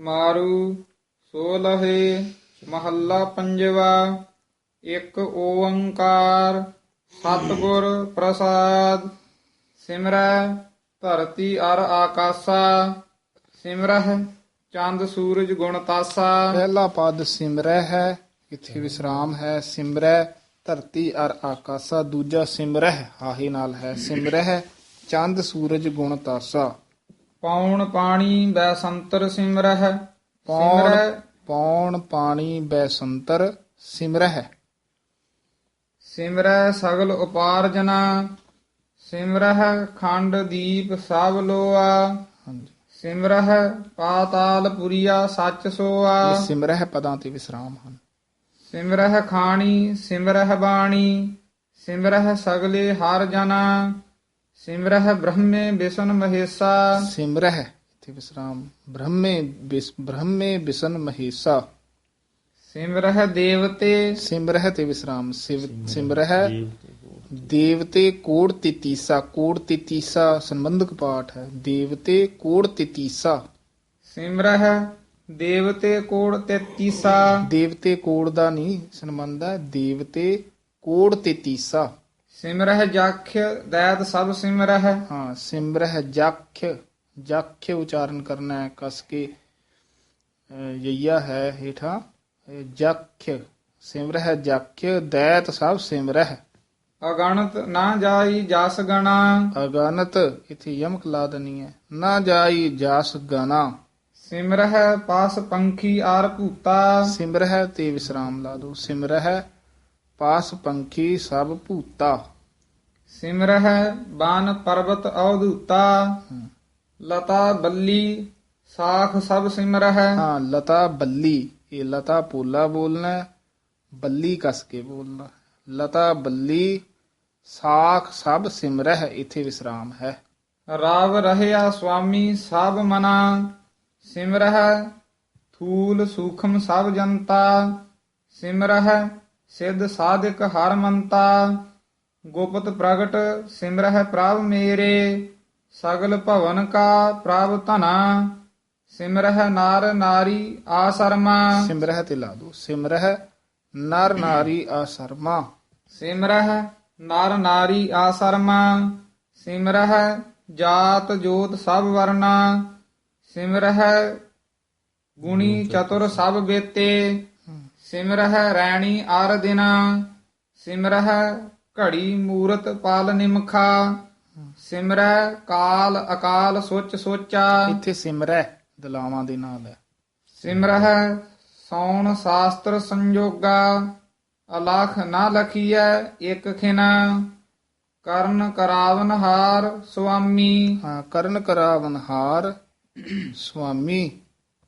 ਮਾਰੂ ਸੋਲਹੇ ਮਹੱਲਾ ਪੰਜਵਾ, ਇੱਕ ਓੰਕਾਰ, ਸਤਿਗੁਰ ਪ੍ਰਸਾਦ। ਸਿਮਰੈ ਧਰਤੀ ਅਰ ਆਕਾਸਾ, ਸਿਮਰਹਿ ਚੰਦ ਸੂਰਜ ਗੁਣ ਤਾਸਾ। ਪਹਿਲਾ ਪਦ ਸਿਮਰੈ ਹੈ, ਇੱਥੇ ਵਿਸਰਾਮ ਹੈ, ਸਿਮਰੈ ਧਰਤੀ ਅਰ ਆਕਾਸਾ। ਦੂਜਾ ਸਿਮਰਹਿ, ਹਾਹੇ ਨਾਲ ਹੈ, ਸਿਮਰਹਿ ਚੰਦ ਸੂਰਜ ਗੁਣ ਤਾਸਾ। ਪੌਣ ਪਾਣੀ ਬੈਸੰਤਰ ਸਿਮਰਹਿ। ਪੌਣ ਸਿਮਰਹਿ। ਪੌਣ ਪਾਣੀ ਬੈਸੰਤਰ ਸਿਮਰਹਿ। ਸਿਮਰੈ ਸਗਲ ਉਪਾਰਜਨਾ। ਸਿਮਰਹਿ ਖੰਡ ਦੀਪ ਸਭ ਲੋਆ। ਹਾਂਜੀ। ਸਿਮਰਹਿ ਪਾਤਾਲ ਪੁਰੀਆ ਸੱਚ ਸੋਆ। ਇਹ ਸਿਮਰਹਿ ਪਦਾਂ ਤੇ ਵਿਸਰਾਮ ਹਨ। ਸਿਮਰਹਿ ਖਾਣੀ ਸਿਮਰਹਿ ਬਾਣੀ। ਸਿਮਰਹਿ ਸਗਲੇ ਹਰ ਜਨਾ। ਸਿਮਰਹਿ ਬ੍ਰਹਮੇ ਵਿਸ਼ਨ ਮਹੇਸਾ ਸਿਮਰਹਿ ਇੱਥੇ ਵਿਸਰਾਮ ਬ੍ਰਹਮੇ ਬਿਸ ਬ੍ਰਹਮੇ ਬਿਸ਼ਨ ਮਹੇਸਾ ਸਿਮਰਹਿ ਦੇਵਤੇ ਸਿਮਰਹਿ ਤੇ ਵਿਸਰਾਮ ਸਿਵ- ਸਿਮਰਹਿ ਦੇਵਤੇ ਕੋੜ ਤਿਤੀਸਾ ਕੋੜ ਤਿਤੀਸਾ ਸੰਬੰਧਕ ਪਾਠ ਹੈ ਦੇਵਤੇ ਕੋੜ ਤਿਤੀਸਾ ਸਿਮਰਹਿ ਦੇਵਤੇ ਕੋੜ ਤੇਤੀਸਾ ਦੇਵਤੇ ਕੋੜ ਦਾ ਨਹੀਂ ਸੰਬੰਧ ਹੈ ਦੇਵਤੇ ਕੋੜ ਤਿਤੀਸਾ ਸਿਮਰਹਿ ਜਖ ਦੈਤ ਸਭ ਸਿਮਰਹਿ। ਹਾਂ ਸਿਮਰਹਿ ਜਖ ਜਖ ਉਚਾਰਨ ਕਰਨਾ ਹੈ ਕਸ ਕੇ ਯਈਆ ਹੈ ਹੇਠਾਂ ਜਖ ਸਿਮਰਹਿ ਜਖ ਦੈਤ ਸਭ ਸਿਮਰਹਿ। ਅਗਣਤ ਨਾ ਜਾਈ ਜਸ ਗਣਾ। ਅਗਾਨਤ ਇਥੇ ਯਮਕ ਲਾ ਦਨੀ ਹੈ ਨਾ ਜਾਈ ਜਾਸ ਗਨਾ ਸਿਮਰਹਿ ਪਾਸ ਪੰਖੀ ਆਰ ਭੂਤਾ। ਸਿਮਰਹਿ ਤੇ ਵਿਸਰਾਮ ਲਾ ਦੋ ਸਿਮਰਹਿ ਪਾਸ ਪੰਖੀ ਸਭ ਭੂਤਾ। ਸਿਮਰਹਿ ਬਾਨ ਪਰਬਤ ਹਮ। ਲਤਾ ਬੱਲੀ ਸਾਖ ਸਭ ਸਿਮਰਹਿ। ਹਾਂ ਲਤਾ ਬੱਲੀ ਇਹ ਲਤਾ ਪੋਲਾ ਬੋਲਣਾ ਬੱਲੀ ਕਸ ਕੇ ਬੋਲਣਾ ਲਤਾ ਬੱਲੀ ਸਾਖ ਸਭ ਸਿਮਰਹਿ ਇਥੇ ਵਿਸਰਾਮ ਹੈ। ਰਾਵ ਰਹਿਆ ਸੁਆਮੀ ਸਭ ਮਨਾ ਸਿਮਰਹਿ ਥੂਲ ਸੂਖਮ ਸਭ ਜਨਤਾ। ਸਿਮਰਹਿ ਸਿੱਧ ਸਾਧਿਕ ਹਰ ਮੰਤਾ ਗੁਪਤ ਪ੍ਰਗਟ ਸਿਮਰਹਿ ਪ੍ਰਭ ਮੇਰੇ ਸਗਲ ਭਵਨ ਕਾ ਪ੍ਰਭ ਧਨਾ ਸਿਮਰਹਿ ਨਾਰ ਨਾਰੀ ਆਸਰਮਾ। ਸਿਮਰਹਿ ਤੇ ਲਾ ਦੋ ਸਿਮਰਹਿ ਨਰ ਨਾਰੀ ਆਸਰਮਾ। ਸਿਮਰਹਿ ਨਰ ਨਾਰੀ ਆਸਰਮਾ ਸਿਮਰਹਿ ਜਾਤ ਜੋਤ ਸਭ ਵਰਨਾ ਸਿਮਰਹਿ ਗੁਣੀ ਚਤੁਰ ਸਭ ਬੇਤੇ ਸਿਮਰਹਿ ਰੈਣੀ ਆਰ ਦਿਨਾ ਸਿਮਰਹਿ ਘੜੀ ਮੂਰਤ ਪਾਲ ਨਿਮਖਾ ਸਿਮਰਹਿ ਕਾਲ ਅਕਾਲ ਸੋਚ ਸੋਚਾ। ਇੱਥੇ ਸਿਮਰਹਿ ਦਲਾਵਾਂ ਦੇ ਨਾਲ ਹੈ। ਸਿਮਰਹਿ ਸੌਣ ਸ਼ਾਸਤਰ ਸੰਜੋਗਾ ਅਲਖ ਨਾ ਲਖੀਐ ਇਕ ਖਿਨਾ ਕਰਨ ਕਰਾਵਨ ਹਾਰ ਸੁਆਮੀ। ਹਾਂ ਕਰਨ ਕਰਾਵਨ ਹਾਰ ਸੁਆਮੀ।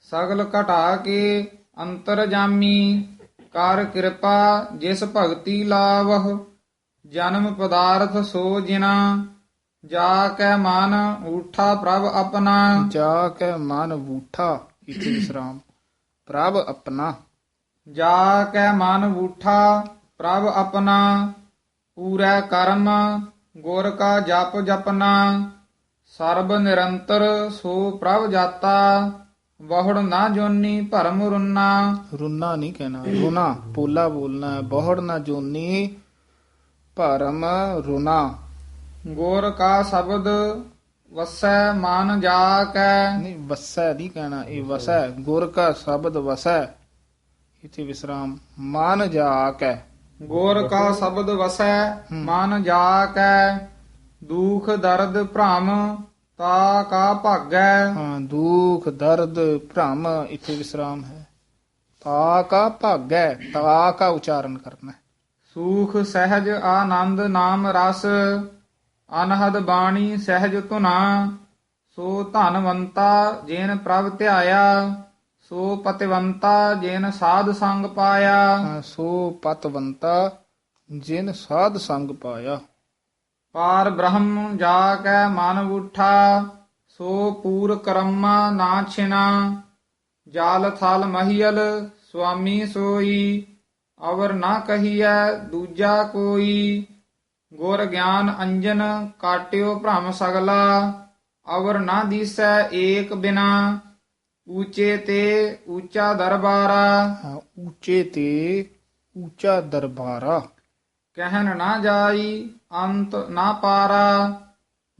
ਸਗਲ ਘਟਾ ਕੇ ਅੰਤਰ ਜਾਮੀ। ਕਰ ਕਿਰਪਾ ਜਿਸ ਭਗਤੀ ਲਾਵਹ ਜਨਮ ਪਦਾਰਥ ਸੋ ਜਿਨਾ ਜਾ ਕੈ ਮਨ ਊਠਾ ਪ੍ਰਭ ਆਪਣਾ। ਜਾ ਕੇ ਮਨ ਬੂਠਾ ਇਥੇ ਵਿਸਰਾਮ ਪ੍ਰਭ ਆਪਣਾ। ਜਾ ਕੈ ਮਨ ਊਠਾ ਪ੍ਰਭ ਆਪਣਾ ਪੂਰਾ ਕਰਮ ਗੁਰ ਕਾ ਜਪ ਜਪਨਾ ਸਰਬ ਨਿਰੰਤਰ ਸੋ ਪ੍ਰਭ ਜਾਤਾ। ਬਹੁੜ ਨਾ ਜੋਨੀ ਭਰਮ ਰੁਨਾ। ਰੁਨਾ ਨਹੀਂ ਕਹਿਣਾ ਰੁਨਾ ਪੋਲਾ ਬੋਲਣਾ ਹੈ। ਬਹੁੜ ਨਾ ਜੋਨੀ ਭਰਮ ਰੁਨਾ ਗੁਰ ਕਾ ਸ਼ਬਦ ਵਸੈ ਮਨ ਜਾ ਕੈ ਨਹੀਂ ਵਸੈ ਨਹੀਂ ਕਹਿਣਾ ਇਹ ਵਸੈ ਗੁਰ ਕਾ ਸ਼ਬਦ ਵਸੈ। ਇਥੇ ਵਿਸਰਾਮ ਮਨ ਜਾ ਕੇ ਗੁਰ ਕਾ ਸ਼ਬਦ ਵਸੈ ਮਨ ਜਾ ਕੈ ਦੁਖ ਦਰਦ ਭ੍ਰਮ ਤਾ ਕਾ ਭਾਗੈ। ਹਾਂ ਦੁਖ ਦਰਦ ਭ੍ਰਮ ਇਥੇ ਵਿਸਰਾਮ ਹੈ। ਤਾ ਕਾ ਭਾਗੈ ਤਾ ਕਾ ਉਚਾਰਨ ਕਰਨਾ। ਸੂਖ ਸਹਿਜ ਆਨੰਦ ਨਾਮ ਰਸ ਅਨਹਦ ਬਾਣੀ ਸਹਿਜ ਧੁਨਾ। ਸੋ ਧਨਵੰਤਾ ਜੇਨ ਪ੍ਰਭ ਧਿਆਇਆ। ਸੋ ਪਤਿਵੰਤਾ ਜੇਨ ਸਾਧ ਸੰਗ ਪਾਇਆ। ਸੋ ਪਤਵੰਤਾ ਜਿਨ ਸਾਧ ਸੰਗ ਪਾਇਆ। ਪਾਰ ਬ੍ਰਹਮ ਜਾ ਕੈ ਮਨ ਉਠਾ ਸੋ ਪੂਰ ਕਰਮਾ ਨਾ ਛਿਨਾ ਜਾਲ ਥਲ ਮਹੀਲ ਸੁਆਮੀ ਸੋਈ। ਅਵਰ ਨਾ ਕਹੀਐ ਦੂਜਾ ਕੋਈ। ਗੁਰ ਗਿਆਨ ਅੰਜਨ ਕਾਟਿਓ ਭ੍ਰਮ ਸਗਲਾ। ਅਵਰ ਨਾ ਦੀਸੈ ਏਕ ਬਿਨਾ। ਊਚੇ ਤੇ ਊਚਾ ਦਰਬਾਰਾ। ਉੱਚੇ ਤੇ ਉੱਚਾ ਦਰਬਾਰਾ। ਕਹਿਨ ਨਾ ਜਾਈ ਅੰਤ ਨਾ ਪਾਰਾ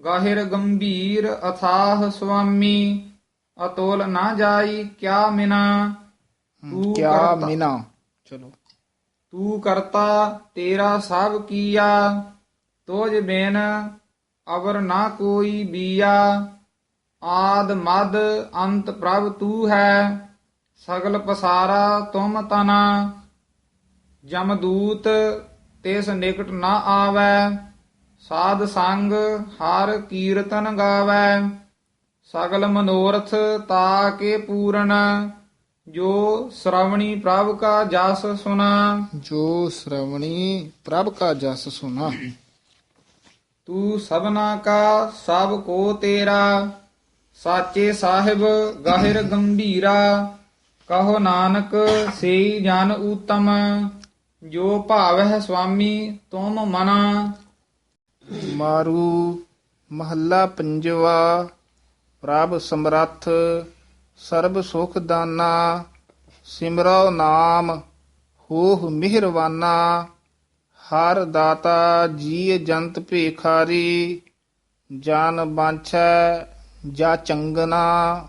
ਗਾਹਿਰ ਗੰਭੀਰ ਅਥਾਹ ਸੁਆਮੀ ਅਤੋਲ ਨਾ ਜਾਈ ਕਿਆ ਮਿਨਾ ਤੂੰ ਕਿਆ ਮਿਨਾ। ਚਲੋ। ਤੂੰ ਕਰਤਾ ਤੇਰਾ ਸਭ ਕੀਆ ਤੋਜ ਬਿਨ ਅਵਰ ਨਾ ਕੋਈ ਬੀਆ। ਆਦ ਮਦ ਅੰਤ ਪ੍ਰਭ ਤੂੰ ਹੈ ਸਗਲ ਪਸਾਰਾ ਤੁਮ ਤਨਾ। ਜਮਦੂਤ ਤਿਸ ਨਿਕਟ ਨਾ ਆਵੈ। ਸਾਧ ਸੰਗ ਹਰ ਕੀਰਤਨ ਗਾਵੈ। ਸਗਲ ਮਨੋਰਥ ਤਾ ਕੇ ਪੂਰਨ ਜੋ ਸ਼੍ਰਵਣੀ ਪ੍ਰਭ ਕਾ ਜਸ ਸੁਨਾ। ਜੋ ਸ਼੍ਰਵਣੀ ਪ੍ਰਭ ਕਾ ਜਸ ਸੁਨਾ। ਤੂੰ ਸਭਨਾ ਕਾ ਸਭ ਕੋ ਤੇਰਾ ਸਾਚੇ ਸਾਹਿਬ ਗਾਹਿਰ ਗੰਭੀਰਾ ਕਹੋ ਨਾਨਕ ਸਈ ਜਨ ਊਤਮ ਜੋ ਭਾਵਹਿ ਸੁਆਮੀ ਤੁਮ ਮਨਾ। ਮਾਰੂ ਮਹੱਲਾ ਪੰਜਵਾ, ਪ੍ਰਭ ਸਮਰੱਥ, ਸਰਬ ਸੁਖ ਦਾਨਾ, ਸਿਮਰੋ ਨਾਮ, ਹੋਹ ਮਿਹਰਵਾਨਾ ਹਰ ਦਾਤਾ ਜੀ ਜੰਤ ਭੇਖਾਰੀ, ਜਨ ਬਾਂਛੈ ਜਾ ਚੰਗਨਾ।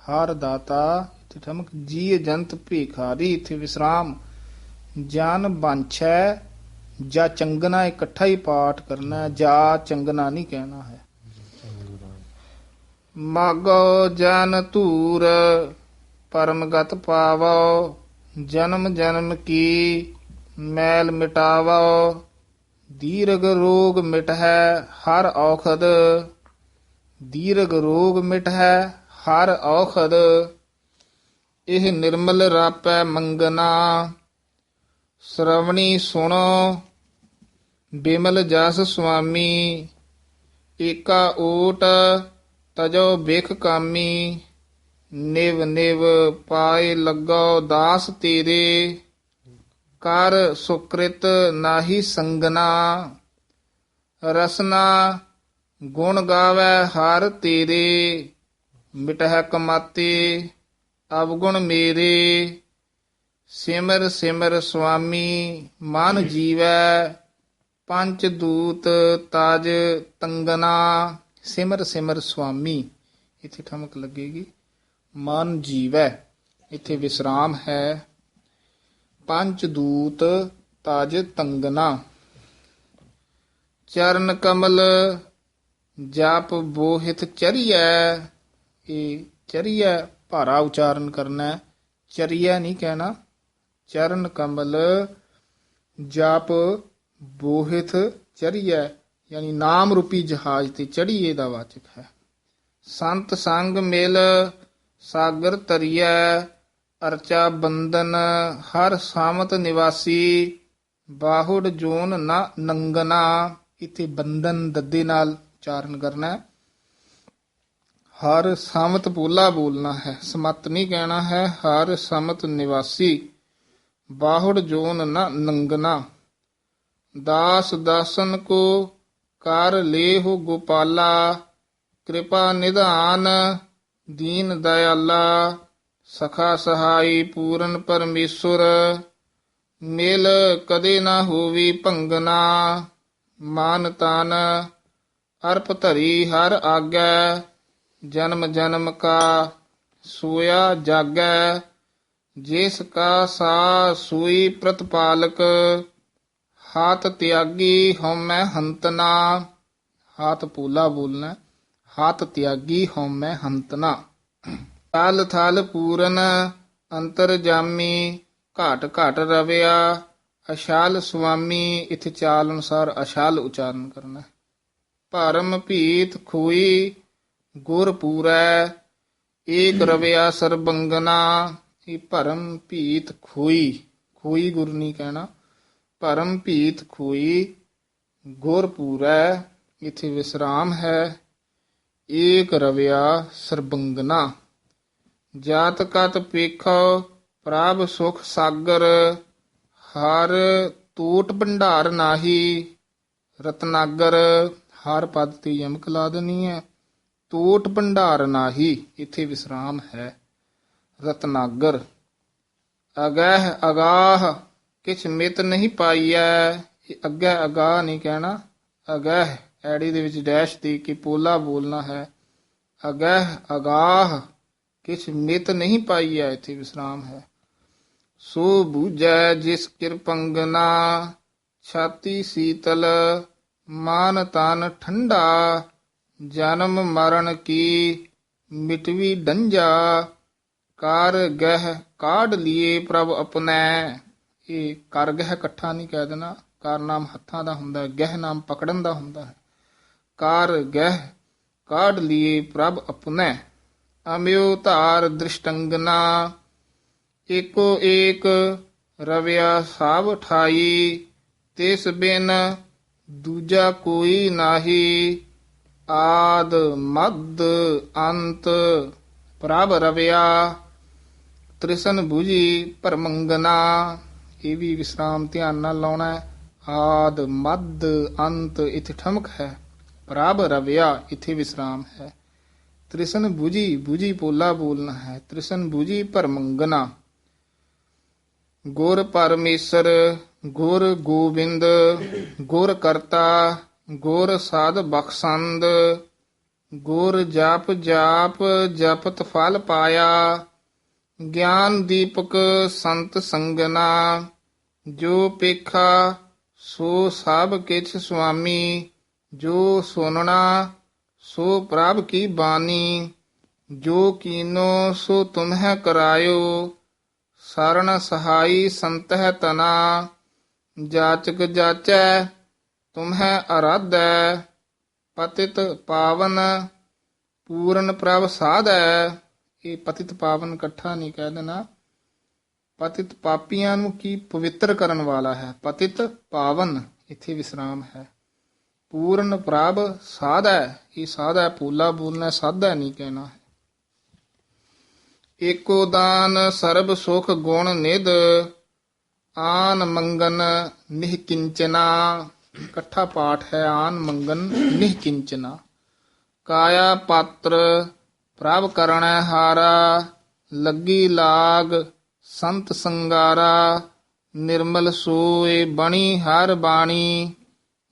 ਹਰ ਦਾਤਾ ਇੱਥੇ ਠਮਕ ਜੀ ਜੰਤ ਭੇਖਾਰੀ, ਇੱਥੇ ਵਿਸਰਾਮ। ਜਨ ਬਾਂਛੈ ਜਾਂ ਚੰਗਨਾ ਇਕੱਠਾ ਹੀ ਪਾਠ ਕਰਨਾ ਹੈ, ਜਾਂ ਚੰਗਨਾ ਨਹੀਂ ਕਹਿਣਾ ਹੈ ਮਾਗੋ ਜਨ ਧੂਰ ਪਰਮਗਤ ਪਾਵੋ ਜਨਮ ਜਨਮ ਕੀ ਮੈਲ ਮਿਟਾਵੋ ਦੀਰਘ ਰੋਗ ਮਿਟਹਿ ਹਰ ਔਖਦ ਦੀਰਘ ਰੋਗ ਮਿਟਹਿ ਹਰ ਔਖਦ ਇਹ ਨਿਰਮਲ ਰਾਪੈ ਮੰਗਨਾ ਸ਼੍ਰਵਣੀ ਸੁਣੋ। ਬਿਮਲ ਜਸ ਸੁਆਮੀ, ਏਕਾ ਓਟ ਤਜੋ ਬਿਖ ਕਾਮੀ, ਨਿਵ ਨਿਵ ਪਾਏ ਲੱਗੋ ਦਾਸ ਤੇਰੇ। ਕਰ ਸੁਕ੍ਰਿਤ ਨਾਹੀ ਸੰਗਨਾ, ਰਸਨਾ ਗੁਣ ਗਾਵੇ ਹਰ ਤੇਰੇ। ਮਿਟਹਿ ਕਮਾਤੇ, ਅਵਗੁਣ ਮੇਰੇ। ਸਿਮਰ ਸਿਮਰ ਸੁਆਮੀ, ਮਨ ਜੀਵੈ, ਪੰਚ ਦੂਤ ਤਾਜ ਤੰਗਨਾ। ਸਿਮਰ ਸਿਮਰ ਸੁਆਮੀ, ਇੱਥੇ ਠਮਕ ਲੱਗੇਗੀ। ਮਨ ਜੀਵੈ, ਇੱਥੇ ਵਿਸਰਾਮ ਹੈ। ਪੰਚ ਦੂਤ ਤਾਜ ਤੰਗਨਾ। ਚਰਨ ਕਮਲ ਜਾਪ ਬੋਹਿਤ ਚਰੀਐ। ਇਹ ਚਰੀਐ, ਭਾਰਾ ਉਚਾਰਨ ਕਰਨਾ ਹੈ। ਚਰੀਐ ਨਹੀਂ ਕਹਿਣਾ। ਚਰਨ ਕਮਲ ਜਾਪ ਬੋਹਿਤ ਚਰੀਐ ਯਾਨੀ ਨਾਮ ਰੂਪੀ ਜਹਾਜ਼ ਤੇ ਚੜੀਏ ਦਾ ਵਾਚਕ ਹੈ। ਸੰਤ ਸੰਗ ਮਿਲ ਸਾਗਰ ਤਰੀਐ ਅਰਚਾ ਬੰਦਨ ਹਰ ਸਾਮਤ ਨਿਵਾਸੀ, ਬਾਹੁੜ ਜੋਨ ਨਾ ਨੰਗਨਾ, ਇਥੇ ਬੰਦਨ ਦੱਦੇ ਨਾਲ ਉਚਾਰਨ ਕਰਨਾ ਹੈ। ਹਰ ਸਮਤ ਪੋਲਾ ਬੋਲਣਾ ਹੈ, ਸਮਤ ਨਹੀਂ ਕਹਿਣਾ ਹੈ, ਹਰ ਸਮਤ ਨਿਵਾਸੀ। ਬਾਹੁੜ ਜੋਨ ਨ ਨੰਗਨਾ। ਦਾਸ ਦਾਸਨ ਕੋ ਕਰ ਲੇਹੁ ਗੋਪਾਲਾ। ਕਿਰਪਾ ਨਿਧਾਨ ਦੀਨ ਦਇਆਲਾ। ਸਖਾ ਸਹਾਈ ਪੂਰਨ ਪਰਮੇਸ਼ੁਰ। ਮਿਲ ਕਦੇ ਨਾ ਹੋਵੀ ਭੰਗਨਾ। ਮਾਨ ਤਨ ਅਰਪ ਧਰੀ ਹਰ ਆਗੈ। ਜਨਮ ਜਨਮ ਕਾ ਸੋਇਆ ਜਾਗੈ। ਜਿਸ ਕਾ ਸਾ ਸੂਈ ਪ੍ਰਤਪਾਲਕ ਹਾਤ ਤਿਆਗੀ ਹਉਮੈ ਹੰਤਨਾ। ਹਾਥ ਪੂਲਾ ਬੋਲਣਾ ਹਾਥ ਤਿਆਗੀ ਹਉਮੈ ਹੰਤਨਾ। ਥਲ ਥਲ ਪੂਰਨ ਅੰਤਰ ਜਾਮੀ, ਘਾਟ ਘਾਟ ਰਵਿਆ, ਅਸ਼ਾਲ ਸੁਆਮੀ, ਇਥੇ ਚਾਲ ਅਨੁਸਾਰ ਅਸ਼ਾਲ ਉਚਾਰਨ ਕਰਨਾ ਭਰਮ ਭੀਤ ਖੋਈ, ਗੁਰ ਪੂਰੈ, ਏਕ ਰਵਿਆ ਸਰਬੰਗਨਾ। ਇਹ ਭਰਮ ਭੀਤ ਖੋਈ ਖੋਈ ਗੁਰ ਨਹੀਂ ਕਹਿਣਾ, ਭਰਮ ਭੀਤ ਖੋਈ, ਗੁਰ ਪੂਰੈ, ਇਥੇ ਵਿਸਰਾਮ ਹੈ, ਏਕ ਰਵਿਆ ਸਰਬੰਗਨਾ। ਜਾਤ ਕਤ ਪੇਖੋ, ਪ੍ਰਭ ਸੁਖ ਸਾਗਰ, ਹਰ ਟੂਟ ਭੰਡਾਰ ਨਾਹੀ, ਰਤਨਾਗਰ, ਹਰ ਪਦ ਤੇ ਯਮਕ ਲਾ ਦੇਣੀ ਹੈ ਟੂਟ ਭੰਡਾਰ ਨਾਹੀ, ਇੱਥੇ ਵਿਸਰਾਮ ਹੈ। ਰਤਨਾਗਰ। ਅਗਹ ਅਗਾਹ, ਕਿਛ ਮਿਤ ਨਹੀਂ ਪਾਈਐ। ਇਹ ਅੱਗੇ ਅਗਾਹ ਨਹੀਂ ਕਹਿਣਾ। ਅਗਹਿ, ਐੜੀ ਦੇ ਵਿੱਚ ਡੈਸ਼ ਦੀ ਕਿ ਪੋਲਾ ਬੋਲਣਾ ਹੈ। ਅਗਹ ਅਗਾਹ, ਕਿਛ ਮਿਤ ਨਹੀਂ ਪਾਈਐ, ਇੱਥੇ ਵਿਸਰਾਮ ਹੈ। ਸੋ ਬੂਝੈ ਜਿਸ ਕਿਰਪੰਗਨਾ ਛਾਤੀ ਸੀਤਲ, ਮਾਨ ਤਨ ਠੰਡਾ। ਜਨਮ ਮਰਨ ਕੀ, ਮਿਟਵੀ ਡੰਜਾ। ਕਰ ਗਹਿ ਕਾਢ ਲਿਏ ਪ੍ਰਭ ਆਪਣੈ। ਇਹ ਕਰ ਗਹਿ ਇਕੱਠਾ ਨਹੀਂ ਕਹਿ ਦੇਣਾ। ਕਰ ਨਾਮ ਹੱਥਾਂ ਦਾ ਹੁੰਦਾ ਹੈ, ਗਹਿ ਨਾਮ ਪਕੜਨ ਦਾ ਹੁੰਦਾ ਹੈ। ਕਾਰ ਗਹਿ ਕਾਢ ਲਿਏ ਪ੍ਰਭ ਆਪਣੈ। ਅਮਿਓ ਧਾਰ ਦ੍ਰਿਸ਼ਟੰਗਨਾ। ਏਕੋ ਏਕ ਰਵਿਆ ਸਭ ਠਾਈ। ਤਿਸ ਬਿਨ ਦੂਜਾ ਕੋਈ ਨਾਹੀ। ਆਦ ਮਦ ਅੰਤ ਪ੍ਰਭ ਰਵਿਆ। ਤ੍ਰਿਸ਼ਨ 부ਜੀ ਪਰਮੰਗਨਾ ਇਹ ਵੀ ਵਿਸਰਾਮ ਧਿਆਨ ਨਾਲ ਲਾਉਣਾ ਹੈ। ਆਦ ਮੱਧ ਅੰਤ ਇਥੇ ਠਮਕ ਹੈ, ਪ੍ਰਭ ਰਵਿਆ ਇਥੇ ਵਿਸਰਾਮ ਹੈ। ਤ੍ਰਿਸ਼ਨ 부ਜੀ 부ਜੀ ਪੋਲਾ ਬੋਲਣਾ ਹੈ, ਤ੍ਰਿਸ਼ਨ 부ਜੀ ਪਰਮੰਗਨਾ ਗੁਰ ਪਰਮੇਸ਼ਰ, ਗੁਰ ਗੋਬਿੰਦ, ਗੁਰ ਕਰਤਾ, ਗੁਰ ਸਾਧ ਬਖਸ਼ੰਦ, ਗੁਰ ਜਾਪ ਜਾਪ, ਜਪਤ ਫਲ ਪਾਇਆ। ਗਿਆਨ ਦੀਪਕ ਸੰਤ ਸੰਗਨਾ, ਜੋ ਪੇਖਾ ਸੋ ਸਭ ਕਿਛ ਸੁਆਮੀ, ਜੋ ਸੁਨਣਾ ਸੋ ਪ੍ਰਭ ਕੀ ਬਾਣੀ, ਜੋ ਕੀਨੋ ਸੋ ਤੁਮਹਿ ਕਰਾਇਓ ਸਰਣ ਸਹਾਈ ਸੰਤਹਿ ਤਨਾ, ਜਾਚਕ ਜਾਚੈ ਤੁਮਹਿ ਅਰਾਧੈ, ਪਤਿਤ ਪਾਵਨ ਪੂਰਨ ਪ੍ਰਭ ਸਾਧੈ। ਇਹ ਪਤਿਤ ਪਾਵਨ ਇਕੱਠਾ ਨਹੀਂ ਕਹਿ ਦੇਣਾ। ਪਤਿਤ ਪਾਪੀਆਂ ਨੂੰ ਕੀ ਪਵਿੱਤਰ ਕਰਨ ਵਾਲਾ ਹੈ? ਪਤਿਤ ਪਾਵਨ, ਇੱਥੇ ਵਿਸਰਾਮ ਹੈ। ਪੂਰਨ ਪ੍ਰਭ ਸਾਧੈ ਇਹ ਸਾਧੈ ਪੂਲਾ ਬੋਲਣਾ ਸਾਧੈ ਨਹੀਂ ਕਹਿਣਾ ਏਕੋ ਦਾਨ ਸਰਬ ਸੁਖ ਗੁਣ ਨਿਧ, ਆਨ ਮੰਗਨ ਨਿਹ ਕਿੰਚਨਾ। ਇਕੱਠਾ ਪਾਠ ਹੈ, ਆਨ ਮੰਗਨ ਨਿਹ ਕਿੰਚਨਾ। ਕਾਇਆ ਪਾਤਰ ਪ੍ਰਭ ਕਰਣੈ ਹਾਰਾ, ਲੱਗੀ ਲਾਗ, ਸੰਤ ਸੰਗਾਰਾ, ਨਿਰਮਲ ਸੋਏ ਬਣੀ ਹਰ ਬਾਣੀ,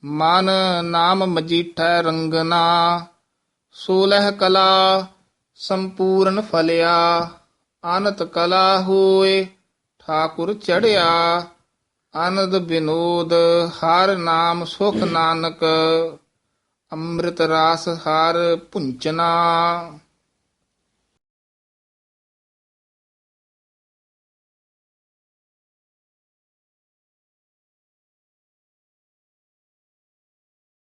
ਮਨ ਨਾਮ ਮਜੀਠੈ ਰੰਗਨਾ, ਸੋਲਹ ਕਲਾ ਸੰਪੂਰਨ ਫਲਿਆ, ਅਨੰਤ ਕਲਾ ਹੋਏ ਠਾਕੁਰ ਚੜਿਆ ਆਨੰਦ ਬਿਨੋਦ ਹਰ ਨਾਮ ਸੁਖ ਨਾਨਕ, ਅੰਮ੍ਰਿਤ ਰਾਸ ਹਰ ਪੁੰਚਨਾ